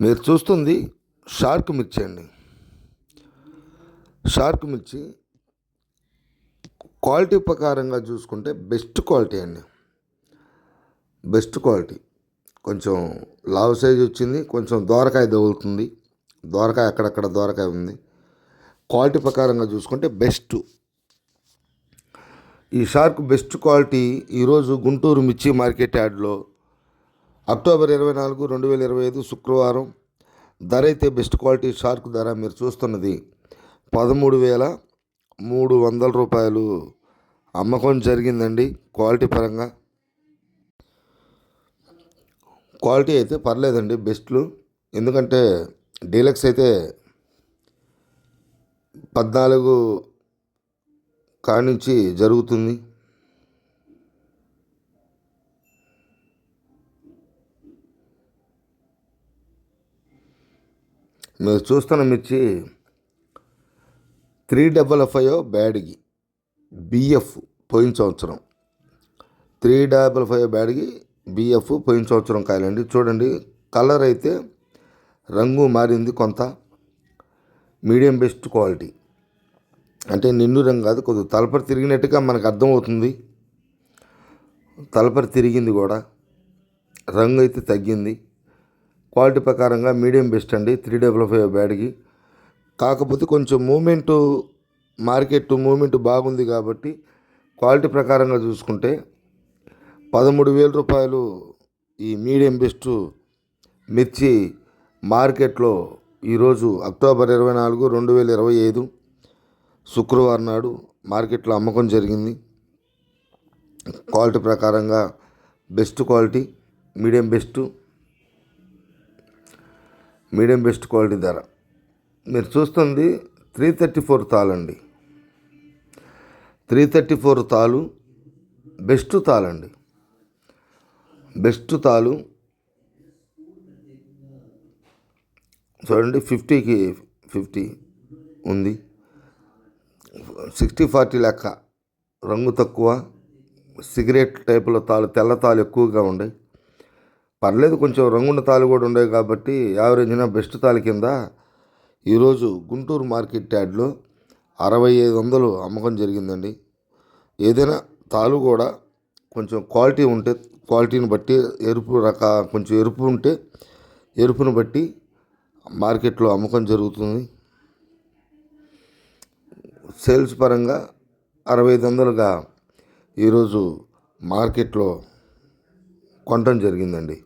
మీరు చూస్తుంది షార్క్ మిర్చి అండి. షార్క్ మిర్చి క్వాలిటీ ప్రకారంగా చూసుకుంటే బెస్ట్ క్వాలిటీ అండి. Best quality. కొంచెం లావ్ సైజ్ వచ్చింది కొంచెం దోరకాయ తగులుతుంది దోరకాయ అక్కడక్కడ దోరకాయ ఉంది. క్వాలిటీ ప్రకారంగా చూసుకుంటే బెస్ట్. ఈ షార్క్ బెస్ట్ క్వాలిటీ ఈరోజు గుంటూరు మిర్చి మార్కెట్ యార్డ్లో అక్టోబర్ ఇరవై నాలుగు రెండు వేల ఇరవై ఐదు శుక్రవారం ధర అయితే బెస్ట్ క్వాలిటీ షార్క్ ధర మీరు చూస్తున్నది. పదమూడు వేల మూడు వందల రూపాయలు అమ్మకం జరిగిందండి క్వాలిటీ పరంగా. క్వాలిటీ అయితే పర్లేదండి బెస్ట్లు. ఎందుకంటే డీలక్స్ అయితే పద్నాలుగు కానించి జరుగుతుంది. మీరు చూస్తున్న మిర్చి త్రీ డబల్ ఫైవ్ బ్యాడ్కి బిఎఫ్ పోయిన సంవత్సరం. త్రీ డబల్ ఫైవ్ బ్యాడ్కి బిఎఫ్ పోయిన సంవత్సరం కాయలండి. చూడండి కలర్ అయితే రంగు మారింది కొంత. Medium best quality. అంటే నిండు రంగు కాదు కొద్దిగా తలపరి తిరిగినట్టుగా మనకు అర్థమవుతుంది. తలపరి తిరిగింది కూడా. రంగు అయితే తగ్గింది. క్వాలిటీ ప్రకారంగా మీడియం బెస్ట్ అండి. త్రీ డబుల్ ఫైవ్ బ్యాడ్కి. కాకపోతే కొంచెం మూమెంటు మార్కెట్ మూమెంట్ బాగుంది కాబట్టి క్వాలిటీ ప్రకారంగా చూసుకుంటే పదమూడు వేల రూపాయలు ఈ మీడియం బెస్ట్ మిర్చి మార్కెట్లో ఈరోజు అక్టోబర్ ఇరవై నాలుగు రెండు వేల ఇరవై ఐదు శుక్రవారం నాడు మార్కెట్లో అమ్మకం జరిగింది. క్వాలిటీ ప్రకారంగా best quality medium best medium best quality ధర. మీరు చూస్తుంది త్రీ థర్టీ ఫోర్ తాళండి త్రీ థర్టీ ఫోర్ తాలు బెస్ట్ తాళండి బెస్ట్ తాలు చూడండి ఫిఫ్టీకి ఫిఫ్టీ ఉంది. సిక్స్టీ ఫార్టీ లెక్క రంగు తక్కువ. సిగరెట్ టైపులో తాలు తెల్ల తాలు ఎక్కువగా ఉండే. పర్లేదు కొంచెం రంగున్న తాలు కూడా ఉండేవి కాబట్టి యావరేజ్న బెస్ట్ తాలు కింద ఈరోజు గుంటూరు మార్కెట్ యార్డ్లో అరవై ఐదు వందలు అమ్మకం జరిగిందండి. ఏదైనా తాలు కూడా కొంచెం క్వాలిటీ ఉంటే క్వాలిటీని బట్టి ఎరుపు రక కొంచెం ఎరుపు ఉంటే ఎరుపును బట్టి మార్కెట్లో అమ్మకం జరుగుతుంది. సేల్స్ పరంగా అరవై ఐదు వందలుగా ఈరోజు మార్కెట్లో కొనటం జరిగిందండి.